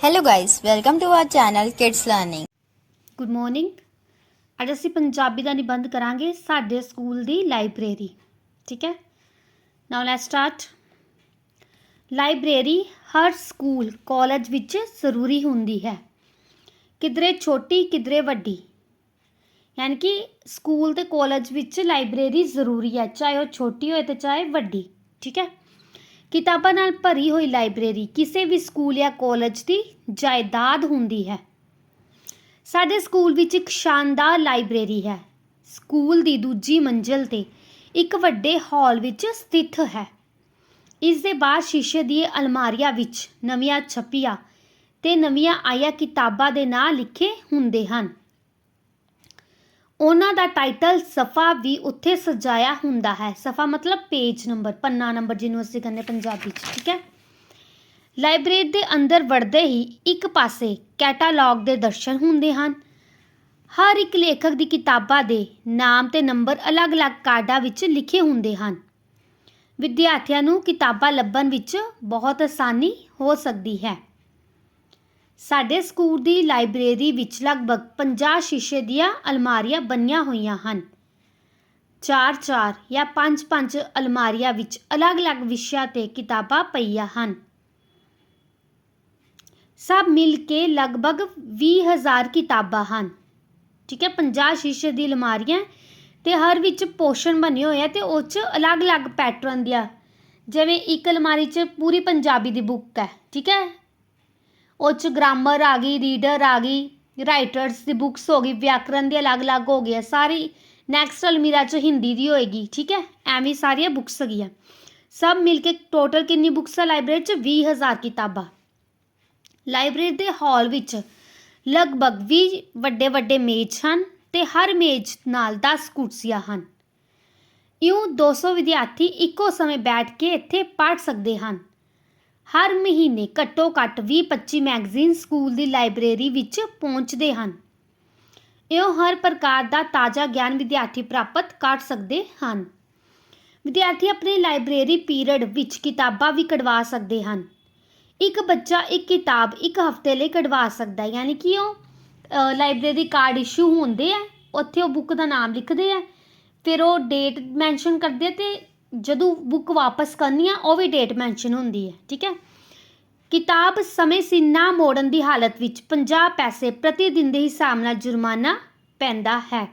Hello guys, welcome to our channel kids learning good morning ਅੱਜ ਅਸੀਂ ਪੰਜਾਬੀ ਦਾ ਨਿਬੰਧ ਕਰਾਂਗੇ ਸਾਡੇ ਸਕੂਲ ਦੀ ਲਾਇਬ੍ਰੇਰੀ ਠੀਕ ਹੈ? ਨਾਓ ਲੈਟਸ ਸਟਾਰਟ ਲਾਇਬ੍ਰੇਰੀ ਹਰ ਸਕੂਲ ਕਾਲਜ ਵਿੱਚ ਜ਼ਰੂਰੀ ਹੁੰਦੀ ਹੈ। ਕਿਧਰੇ ਛੋਟੀ ਕਿਧਰੇ ਵੱਡੀ। ਯਾਨੀ ਕਿ ਸਕੂਲ ਤੇ ਕਾਲਜ ਵਿੱਚ ਲਾਇਬ੍ਰੇਰੀ ਜ਼ਰੂਰੀ ਹੈ ਚਾਹੇ ਉਹ ਛੋਟੀ ਹੋਏ ਤੇ ਚਾਹੇ ਵੱਡੀ ਠੀਕ ਹੈ? ਕਿਤਾਬਾਂ ਨਾਲ ਭਰੀ ਹੋਈ ਲਾਇਬ੍ਰੇਰੀ ਕਿਸੇ ਵੀ ਸਕੂਲ ਜਾਂ ਕਾਲਜ ਦੀ ਜਾਇਦਾਦ ਹੁੰਦੀ ਹੈ। ਸਾਡੇ ਸਕੂਲ ਵਿੱਚ ਇੱਕ ਸ਼ਾਨਦਾਰ ਲਾਇਬ੍ਰੇਰੀ ਹੈ। ਸਕੂਲ ਦੀ ਦੂਜੀ ਮੰਜ਼ਲ ਤੇ ਇੱਕ ਵੱਡੇ ਹਾਲ ਵਿੱਚ ਸਥਿਤ ਹੈ। ਇਸ ਦੇ ਬਾਅਦ ਸ਼ੀਸ਼ੇ ਦੀਆਂ ਅਲਮਾਰੀਆਂ ਵਿੱਚ ਨਵੀਆਂ ਛਪੀਆਂ ਤੇ ਨਵੀਆਂ ਆਈਆਂ ਕਿਤਾਬਾਂ ਦੇ ਨਾਂ ਲਿਖੇ ਹੁੰਦੇ ਹਨ। ਉਹਨਾਂ ਦਾ ਟਾਈਟਲ ਸਫਾ ਵੀ ਉੱਥੇ ਸਜਾਇਆ ਹੁੰਦਾ ਹੈ। ਸਫਾ ਮਤਲਬ ਪੇਜ ਨੰਬਰ ਪੰਨਾ ਨੰਬਰ ਜਿਹਨੂੰ ਅਸੀਂ ਕਹਿੰਦੇ ਪੰਜਾਬੀ ਚ, ਠੀਕ ਹੈ? ਲਾਇਬ੍ਰੇਰੀ ਦੇ ਅੰਦਰ ਵੜਦੇ ਹੀ ਇੱਕ ਪਾਸੇ ਕੈਟਾਲੌਗ ਦੇ ਦਰਸ਼ਨ ਹੁੰਦੇ ਹਨ। ਹਰ ਇੱਕ ਲੇਖਕ ਦੀ ਕਿਤਾਬਾਂ ਦੇ ਨਾਮ ਤੇ ਨੰਬਰ ਅਲੱਗ-ਅਲੱਗ ਕਾਰਡਾਂ ਵਿੱਚ ਲਿਖੇ ਹੁੰਦੇ ਹਨ। ਵਿਦਿਆਰਥੀਆਂ ਨੂੰ ਕਿਤਾਬਾਂ ਲੱਭਣ ਵਿੱਚ ਬਹੁਤ ਆਸਾਨੀ ਹੋ ਸਕਦੀ ਹੈ। ਸਾਡੇ ਸਕੂਲ ਦੀ ਲਾਇਬ੍ਰੇਰੀ ਵਿੱਚ ਲਗਭਗ 50 ਸ਼ੀਸ਼ੇ ਦੀਆਂ ਅਲਮਾਰੀਆਂ ਬਣੀਆਂ ਹੋਈਆਂ ਹਨ। 4-4 ਜਾਂ 5-5 ਅਲਮਾਰੀਆਂ ਵਿੱਚ ਅਲੱਗ-ਅਲੱਗ ਵਿਸ਼ਿਆਂ ਤੇ ਕਿਤਾਬਾਂ ਪਈਆਂ ਹਨ। ਸਭ ਮਿਲ ਕੇ ਲਗਭਗ 20000 ਕਿਤਾਬਾਂ ਹਨ। ਠੀਕ ਹੈ 50 ਸ਼ੀਸ਼ੇ ਦੀ ਅਲਮਾਰੀਆਂ ਤੇ ਹਰ ਵਿੱਚ ਪੋਰਸ਼ਨ ਬਣੇ ਹੋਏ ਆ ਤੇ ਉਹ 'ਚ ਅਲੱਗ-ਅਲੱਗ ਪੈਟਰਨ ਦੀਆਂ, ਜਿਵੇਂ ਇੱਕ ਅਲਮਾਰੀ 'ਚ ਪੂਰੀ ਪੰਜਾਬੀ ਦੀ ਬੁੱਕ ਹੈ। ਠੀਕ ਹੈ ਉਹ 'ਚ ਗ੍ਰਾਮਰ ਆ ਗਈ ਰੀਡਰ ਆ ਗਈ ਰਾਈਟਰਸ ਦੀ ਬੁੱਕਸ ਹੋ ਗਈ, ਵਿਆਕਰਨ ਦੀ ਅਲੱਗ-ਅਲੱਗ ਹੋ ਗਈ ਹੈ, ਸਾਰੀ ਨੈਕਸਟ ਅਲਮੀਰਾ 'ਚ ਹਿੰਦੀ ਦੀ ਹੋਏਗੀ, ਠੀਕ ਹੈ? ਐਵੇਂ ਸਾਰੀਆਂ ਬੁੱਕਸ ਹੈਗੀਆਂ। ਸਭ ਮਿਲ ਕੇ ਟੋਟਲ ਕਿੰਨੀ ਬੁੱਕਸ ਆ ਲਾਇਬ੍ਰੇਰੀ 'ਚ? 20000 ਕਿਤਾਬਾਂ। ਲਾਇਬ੍ਰੇਰੀ ਦੇ ਹਾਲ ਵਿੱਚ ਲਗਭਗ 20 ਵੱਡੇ ਵੱਡੇ ਮੇਜ਼ ਹਨ ਤੇ ਹਰ ਮੇਜ਼ ਨਾਲ 10 ਕੁਰਸੀਆਂ ਹਨ। ਇਉਂ 200 ਵਿਦਿਆਰਥੀ ਇੱਕੋ ਸਮੇਂ ਬੈਠ ਕੇ ਇੱਥੇ ਪੜ੍ਹ ਸਕਦੇ ਹਨ। ਹਰ ਮਹੀਨੇ ਘੱਟੋ ਘੱਟ 20-25 ਮੈਗਜ਼ੀਨ ਸਕੂਲ ਦੀ ਲਾਇਬ੍ਰੇਰੀ ਵਿੱਚ ਪਹੁੰਚਦੇ ਹਨ। ਇਹ ਹਰ ਪ੍ਰਕਾਰ ਦਾ ਤਾਜ਼ਾ ਗਿਆਨ ਵਿਦਿਆਰਥੀ ਪ੍ਰਾਪਤ ਕਰ ਸਕਦੇ ਹਨ। ਵਿਦਿਆਰਥੀ ਆਪਣੇ ਲਾਇਬ੍ਰੇਰੀ ਪੀਰੀਅਡ ਵਿੱਚ ਕਿਤਾਬਾਂ ਵੀ ਕਢਵਾ ਸਕਦੇ ਹਨ। ਇੱਕ ਬੱਚਾ ਇੱਕ ਕਿਤਾਬ ਇੱਕ ਹਫ਼ਤੇ ਲਈ ਕਢਵਾ ਸਕਦਾ ਹੈ, ਯਾਨੀ ਕਿ ਉਹ ਲਾਇਬ੍ਰੇਰੀ ਕਾਰਡ ਇਸ਼ੂ ਹੁੰਦੇ ਆ, ਉੱਥੇ ਉਹ ਬੁੱਕ ਦਾ ਨਾਮ ਲਿਖਦੇ ਆ, ਫਿਰ ਉਹ ਡੇਟ ਮੈਂਸ਼ਨ ਕਰਦੇ ਆ ਤੇ ਜਦੋਂ ਬੁੱਕ ਵਾਪਸ ਕਰਨੀ ਆ, ਉਹ ਵੀ ਡੇਟ ਮੈਂਸ਼ਨ ਹੁੰਦੀ ਹੈ, ਠੀਕ ਹੈ? ਕਿਤਾਬ ਸਮੇਂ ਸਿਰ ਨਾ ਮੋੜਨ ਦੀ ਹਾਲਤ ਵਿੱਚ 50 ਪੈਸੇ ਪ੍ਰਤੀ ਦਿਨ ਦੇ ਹਿਸਾਬ ਨਾਲ ਜੁਰਮਾਨਾ ਪੈਂਦਾ ਹੈ।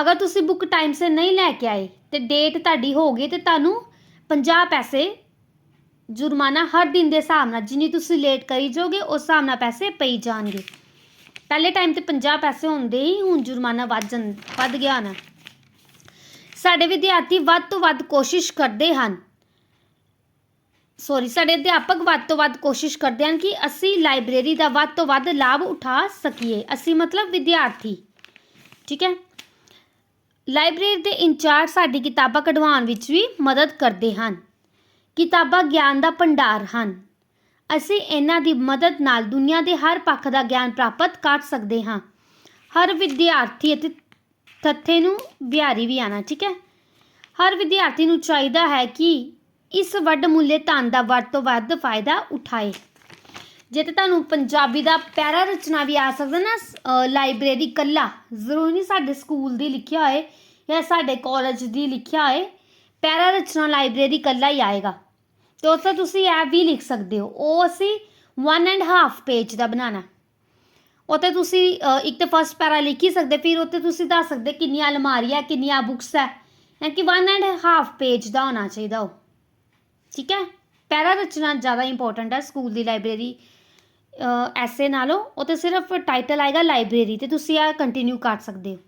ਅਗਰ ਤੁਸੀਂ ਬੁੱਕ ਟਾਈਮ ਸਿਰ ਨਹੀਂ ਲੈ ਕੇ ਆਏ, ਤੇ ਡੇਟ ਤੁਹਾਡੀ ਹੋ ਗਈ, ਤੇ ਤੁਹਾਨੂੰ 50 ਪੈਸੇ ਜੁਰਮਾਨਾ ਹਰ ਦਿਨ ਦੇ ਹਿਸਾਬ ਨਾਲ, ਜਿੰਨੀ ਤੁਸੀਂ ਲੇਟ ਕਰੀ ਜਾਓਗੇ, ਉਸ ਹਿਸਾਬ ਨਾਲ ਪੈਸੇ ਪਈ ਜਾਣਗੇ। ਪਹਿਲੇ ਟਾਈਮ ਤੇ 50 ਪੈਸੇ ਹੁੰਦੇ ਹੀ, ਹੁਣ ਜੁਰਮਾਨਾ ਵੱਧ ਜਨ ਵੱਧ ਗਿਆ ਨਾ। ਸਾਡੇ ਵਿਦਿਆਰਥੀ ਵੱਧ ਤੋਂ ਵੱਧ ਕੋਸ਼ਿਸ਼ ਕਰਦੇ ਹਨ। ਸੌਰੀ ਸਾਡੇ ਅਧਿਆਪਕ ਵੱਧ ਤੋਂ ਵੱਧ ਕੋਸ਼ਿਸ਼ ਕਰਦੇ ਹਨ ਕਿ ਅਸੀਂ ਲਾਇਬ੍ਰੇਰੀ ਦਾ ਵੱਧ ਤੋਂ ਵੱਧ ਲਾਭ ਉਠਾ ਸਕੀਏ। ਅਸੀਂ ਮਤਲਬ ਵਿਦਿਆਰਥੀ। ਠੀਕ ਹੈ? ਲਾਇਬ੍ਰੇਰੀ ਦੇ ਇੰਚਾਰਜ ਸਾਡੀ ਕਿਤਾਬਾਂ ਕਢਵਾਉਣ ਵਿੱਚ ਵੀ ਮਦਦ ਕਰਦੇ ਹਨ। ਕਿਤਾਬਾਂ ਗਿਆਨ ਦਾ ਭੰਡਾਰ ਹਨ। ਅਸੀਂ ਇਹਨਾਂ ਦੀ ਮਦਦ ਨਾਲ ਦੁਨੀਆ ਦੇ ਹਰ ਪੱਖ ਦਾ ਗਿਆਨ ਪ੍ਰਾਪਤ ਕਰ ਸਕਦੇ ਹਾਂ। ਹਰ ਵਿਦਿਆਰਥੀ ਅਤੇ ਤੱਥੇ ਨੂੰ ਬਿਹਾਰੀ ਵੀ ਆਣਾ ਠੀਕ ਹੈ? ਹਰ ਵਿਦਿਆਰਥੀ ਨੂੰ ਚਾਹੀਦਾ ਹੈ ਕਿ ਇਸ ਵੱਡ ਮੁੱਲੇ ਧਨ ਦਾ ਵੱਧ ਤੋਂ ਵੱਧ ਫਾਇਦਾ ਉਠਾਏ। ਜੇ ਤੇ ਤੁਹਾਨੂੰ ਪੰਜਾਬੀ ਦਾ ਪੈਰਾ ਰਚਨਾ ਵੀ ਆ ਸਕਦਾ ਨਾ ਅ, ਲਾਇਬ੍ਰੇਰੀ ਕੱਲਾ ਜ਼ਰੂਰੀ ਨਹੀਂ ਸਾਡੇ ਸਕੂਲ ਦੀ ਲਿਖਿਆ ਹੋਏ ਜਾਂ ਸਾਡੇ ਕਾਲਜ ਦੀ ਲਿਖਿਆ ਹੋਏ ਪੈਰਾ ਰਚਨਾ ਲਾਇਬ੍ਰੇਰੀ ਕੱਲਾ ਹੀ ਆਏਗਾ। ਤੇ ਉਸ ਤੁਸੀਂ ਇਹ ਵੀ ਲਿਖ ਸਕਦੇ ਹੋ ਉਹ ਅਸੀਂ 1 ਐਂਡ ਹਾਫ ਪੇਜ ਦਾ ਬਣਾਉਣਾ। ਉੱਤੇ ਤੁਸੀਂ ਇੱਕ ਤੇ ਫਸਟ ਪੈਰਾ ਲਿਖ ਹੀ ਸਕਦੇ, ਫਿਰ ਉੱਤੇ ਤੁਸੀਂ ਦੱਸ ਸਕਦੇ ਕਿੰਨੀਆਂ ਅਲਮਾਰੀਆਂ ਕਿੰਨੀਆਂ ਬੁੱਕਸ ਹੈ ਯਾਨੀ ਕਿ 1 ਐਂਡ ਹਾਫ ਪੇਜ ਦਾ ਹੋਣਾ ਚਾਹੀਦਾ ਉਹ। ਠੀਕ ਹੈ? ਪੈਰਾ ਰਚਨਾ ਜ਼ਿਆਦਾ ਇੰਪੋਰਟੈਂਟ ਹੈ ਸਕੂਲ ਦੀ ਲਾਇਬ੍ਰੇਰੀ ਐਸੇ ਨਾਲੋਂ। ਉਹ ਤੇ ਸਿਰਫ ਟਾਈਟਲ ਆਏਗਾ ਲਾਇਬ੍ਰੇਰੀ ਤੇ ਤੁਸੀਂ ਆ ਕੰਟੀਨਿਊ ਕਰ ਸਕਦੇ ਹੋ।